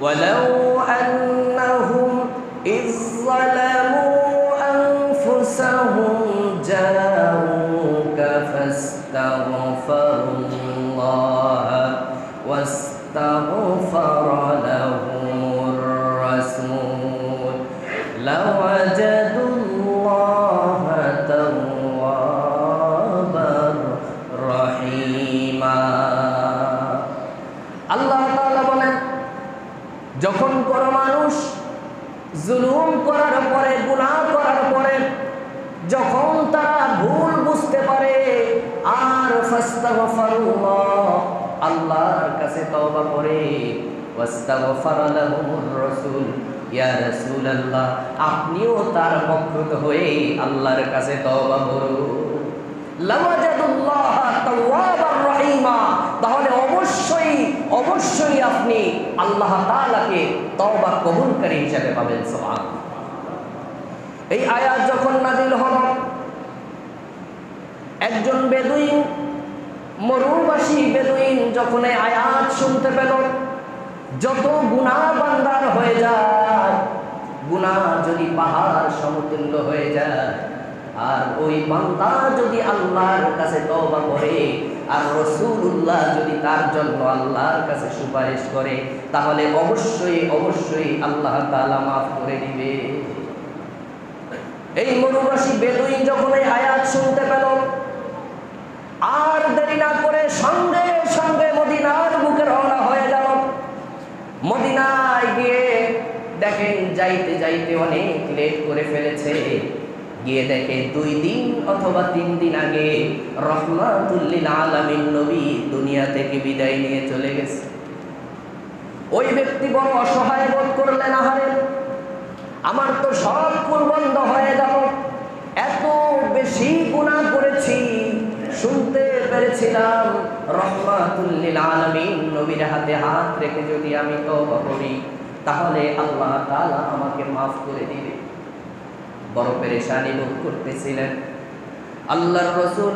ولو أنهم إذ ظلموا أنفسهم جاءوك فاستغفروا الله واستغفر যখন কোনো মানুষ জুলুম করার পরে, গুনাহ করার পরে, যখন তারা ভুল বুঝতে পারে, আর আল্লাহর কাছে তওবা করে আপনিও তার পক্ষ হয়ে আল্লাহর কাছে তওবা করুন। তাহলে অবশ্যই অবশ্যই আপনি আল্লাহ তাআলাকে তওবা কবুলকারী হিসেবে পাবেন সুবহান এই আয়াত যখন নাজিল হলো, একজন বেদুইন, মরুবাসী বেদুইন যখন এই আয়াত শুনতে পেল, যত গুনাহ বান্দার হয়ে যায়, গুনাহ যদি পাহাড় সমতুল্য হয়ে যায় আর ওই বান্দা যদি আল্লাহর কাছে তওবা করে, আর রসুল্লাহ যদি তার জন্য আল্লাহর কাছে সুপারিশ করে, তাহলে অবশ্যই অবশ্যই আল্লাহ তাআলা মাফ করে দিবে। এই মরুবাসী বেদুইন যখন এই আয়াত শুনতে পেল, আর দেরি না করে সঙ্গে সঙ্গে মদিনার বুকে রওনা হয়ে গেল। মদিনায় গিয়ে দেখেন যাইতে যাইতে অনেক লেট করে ফেলেছে। গিয়ে দেখে দুই দিন অথবা তিন দিন আগে রহমাতুল্লিল আলামিন নবী দুনিয়া থেকে বিদায় নিয়ে চলে গেছে। ওই ব্যক্তি বড় অসহায় বোধ করলেন, আহারে। আমার তো সব কুল বন্ধ হয়ে গেল। এত বেশি গুণা করেছি, শুনতে পেরেছিলাম রহমাতুল্লিল আলামিন নবীর হাতে হাত রেখে যদি আমি তওবা করি, তাহলে আল্লাহ তাআলা আমাকে মাফ করে দিবে। বড় পেরেশানি বোধ করতেছিলেন। আল্লাহর রসুল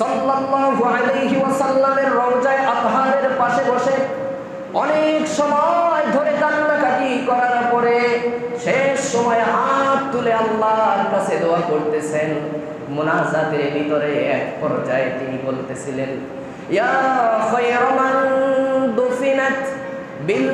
সাল্লাল্লাহু আলাইহি ওয়াসাল্লামের রওজায় আতহারের পাশে বসে অনেক সময় ধরে কান্নাকাটি করার পরে শেষ সময় হাত তুলে আল্লাহর কাছে দোয়া করতেছেন। মুনাজাতের ভিতরে এক পর্যায়ে তিনি বলতেছিলেন, ইয়া খায়রা মান দুফিনাত বিল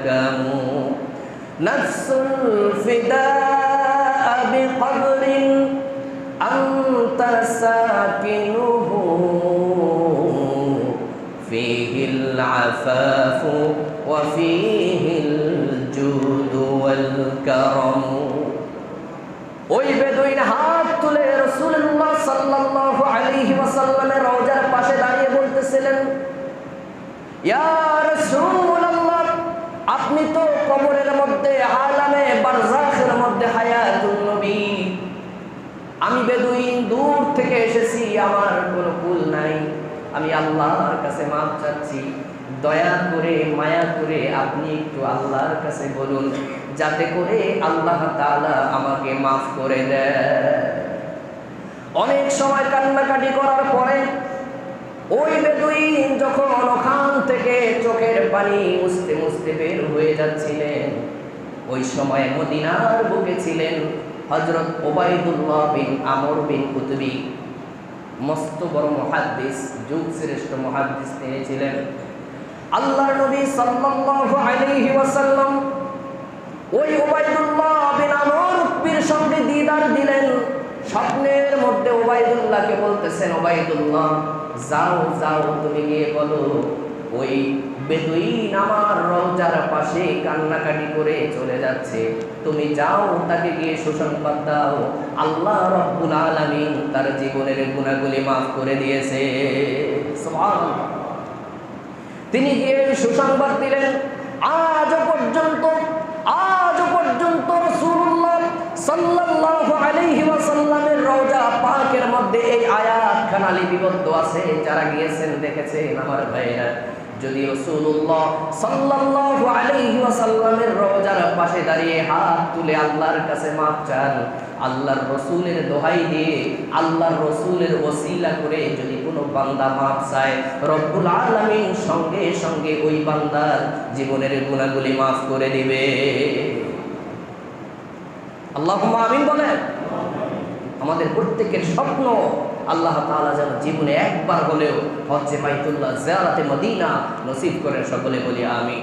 والأكم نفس الفداء بقبر أنت ساكنه فيه العفاف وفيه الجود والكرم ওই বেদুইন হাত তুলে রসুল্লাহ সাল্লাল্লাহু আলাইহি ওয়াসাল্লামের রওজার পাশে দাঁড়িয়ে বলতেছিলেন ইয়া রাসূলুল্লাহ আপনি তো কবরের মধ্যে, আলামে বারজাখের মধ্যে হায়াতুন নবী। আমি বেদুইন দূর থেকে এসেছি, আমার কোনো কুল নাই। আমি আল্লাহর কাছে মাপ চাচ্ছি। দয়া করে, মায়া করে আপনি একটু আল্লাহর কাছে বলুন, যাতে করে আল্লাহ তাআলা আমাকে মাফ করে দেয়। অনেক সময় কান্নাকাটি করার পরে ওই বেদুইন যখন ওখান থেকে পানি মুছতে মুছতে বের হয়ে যাচ্ছিলেন। ওই সময় মদিনার বুকে ছিলেন হজরত ওবায়দুল্লাহ বিন আমর বিন কুতুবি। মস্ত বড় মহাদ্দিস, যুগ শ্রেষ্ঠ মহাদ্দিস তিনি ছিলেন। আল্লাহর নবী সাল্লাল্লাহু আলাইহি ওয়াসাল্লাম ওই ওবায়দুল্লাহ বিন আমর পীর সঙ্গে দিদার দিলেন। স্বপ্নের মধ্যে ওবায়দুল্লাহকে বলতেছেন, ওবায়দুল্লাহ, যাও যাও, তুমি গিয়ে বলো, ওই বেদুইন আমার রওজার পাশে কান্নাকাটি করে চলে যাচ্ছে। তুমি যাও, তাকে গিয়ে সুসংবাদ দাও আল্লাহ রব্বুল আলামিন তার জীবনের গুণাগুলি মাফ করে দিয়েছে। তিনি গিয়ে সুসংবাদ দিলেন আজও পর্যন্ত, আজ পর্যন্ত রাসূলুল্লাহ সাল্লাল্লাহু আলাইহি ওয়াসাল্লামের রওজা পাকের মধ্যে এই আয়াত খানা লিপিবদ্ধ আছে। যারা গিয়েছেন, দেখেছেন আমার ভাইরা যদি রসুল্লাহ সাল্লাল্লাহু আলাইহি ওয়াসাল্লামের রওজার পাশে দাঁড়িয়ে হাত তুলে আল্লাহর কাছে মাপ চান, আল্লাহর রসুলের দোহাই দিয়ে আল্লাহর রসুলের ওসিলা করে যদি কোনো বান্দা মাপ চায়, রব্বুল আলামিন সঙ্গে সঙ্গে ওই বান্দার জীবনের গুণাগুলি মাফ করে দিবে। আল্লাহ আমিন বলেন। আমাদের প্রত্যেকের স্বপ্ন আল্লাহ তাআলা যেন জীবনে একবার হলেও হজ্জে বাইতুল্লাহ জিয়ারাতে মদিনা নসিব করেন সকলে বলি আমি